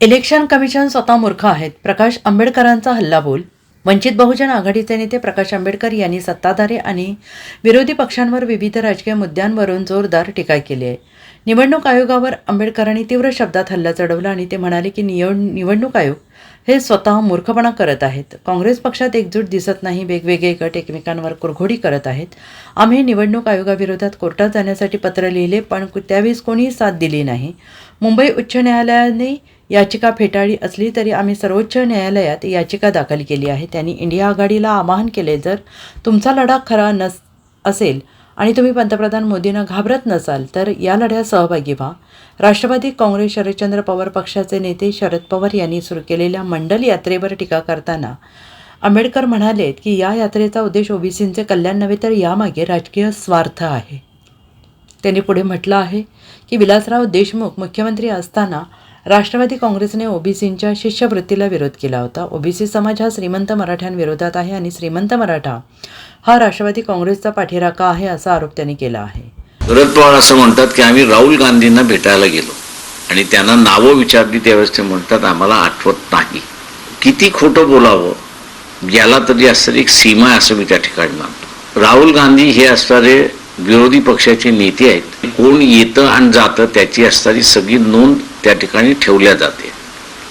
Election commission स्वतः मूर्ख आहेत. प्रकाश आंबेडकरांचा हल्लाबोल. वंचित बहुजन आघाडीचे नेते प्रकाश आंबेडकर यांनी सत्ताधारी आणि विरोधी पक्षांवर विविध राजकीय मुद्द्यांवरून जोरदार टीका केली आहे. निवडणूक आयोगावर आंबेडकरांनी तीव्र शब्दात हल्ला चढवला आणि ते म्हणाले की निवड निवडणूक आयोग हे स्वतः मूर्खपणा करत आहेत. काँग्रेस पक्षात एकजूट दिसत नाही वेगवेगळे गट एकमेकांवर कुरघोडी करत आहेत. आम्ही निवडणूक आयोगाविरोधात कोर्टात जाण्यासाठी पत्र लिहिले पण त्यावेळेस कोणीही साथ दिली नाही. मुंबई उच्च न्यायालयाने याचिका फेटाळली असली तरी आम्ही सर्वोच्च न्यायालयात याचिका दाखल केली आहे. त्यांनी इंडिया आघाडीला आवाहन केले जर तुमचा लढा खरा नस असेल आणि तुम्ही पंतप्रधान मोदींना घाबरत नसाल तर या लढ्यात सहभागी व्हा. राष्ट्रवादी काँग्रेस शरदचंद्र पवार पक्षाचे नेते शरद पवार यांनी सुरू केलेल्या मंडल यात्रेवर टीका करताना आंबेडकर म्हणालेत की या यात्रेचा उद्देश ओबीसींचे कल्याण नव्हे तर यामागे राजकीय स्वार्थ आहे. त्यांनी पुढे म्हटलं आहे की विलासराव देशमुख मुख्यमंत्री असताना राष्ट्रवादी काँग्रेसने ओबीसींच्या शिष्यवृत्तीला विरोध केला होता. ओबीसी समाज हा श्रीमंत मराठ्यांविरोधात आहे आणि श्रीमंत मराठा हा राष्ट्रवादी काँग्रेसचा पाठीराखा आहे असा आरोप त्यांनी केला आहे. शरद पवार असं म्हणतात की आम्ही राहुल गांधींना भेटायला गेलो आणि त्यांना नावं विचारली त्यावेळेस ते म्हणतात आम्हाला आठवत नाही. किती खोटं बोलावं याला तरी असणारी एक सीमा आहे असं मी त्या ठिकाणी मानतो. राहुल गांधी हे असणारे विरोधी पक्षाचे नेते आहेत कोण येतं आणि जातं त्याची असणारी सगळी नोंद त्या ठिकाणी ठेवल्या जाते.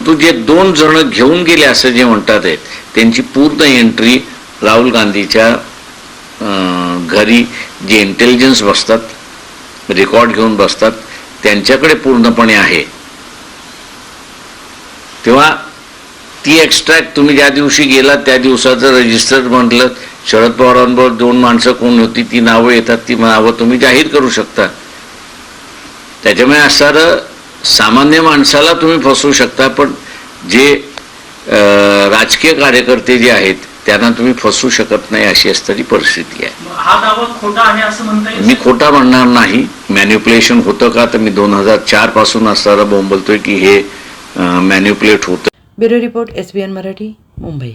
तो जे दोन जण घेऊन गेले असं जे म्हणतात आहेत त्यांची पूर्ण एंट्री राहुल गांधीच्या घरी जे इंटेलिजन्स बसतात रेकॉर्ड घेऊन बसतात त्यांच्याकडे पूर्णपणे आहे. तेव्हा ती एक्स्ट्रॅक्ट तुम्ही ज्या दिवशी गेलात त्या दिवसाचं रजिस्टर म्हटलं शरद पवारांबरोबर दोन माणसं कोण होती ती नावं येतात ती नावं तुम्ही जाहीर करू शकता. त्याच्यामुळे असणारं सामान्य माणसाला तुम्ही फसवू शकता पण जे राजकीय कार्यकर्ते जे आहेत त्यांना तुम्ही फसवू शकत नाही अशी असणारी परिस्थिती आहे. हा दावा खोटा आहे असं म्हणता येईल? मी खोटा म्हणणार नाही. मॅन्युप्युलेशन होतं का? तर मी दोन हजार चारपासून असताना बोंबलतोय की हे मॅन्युप्युलेट होतं. Bureau report S B N Marathi Mumbai.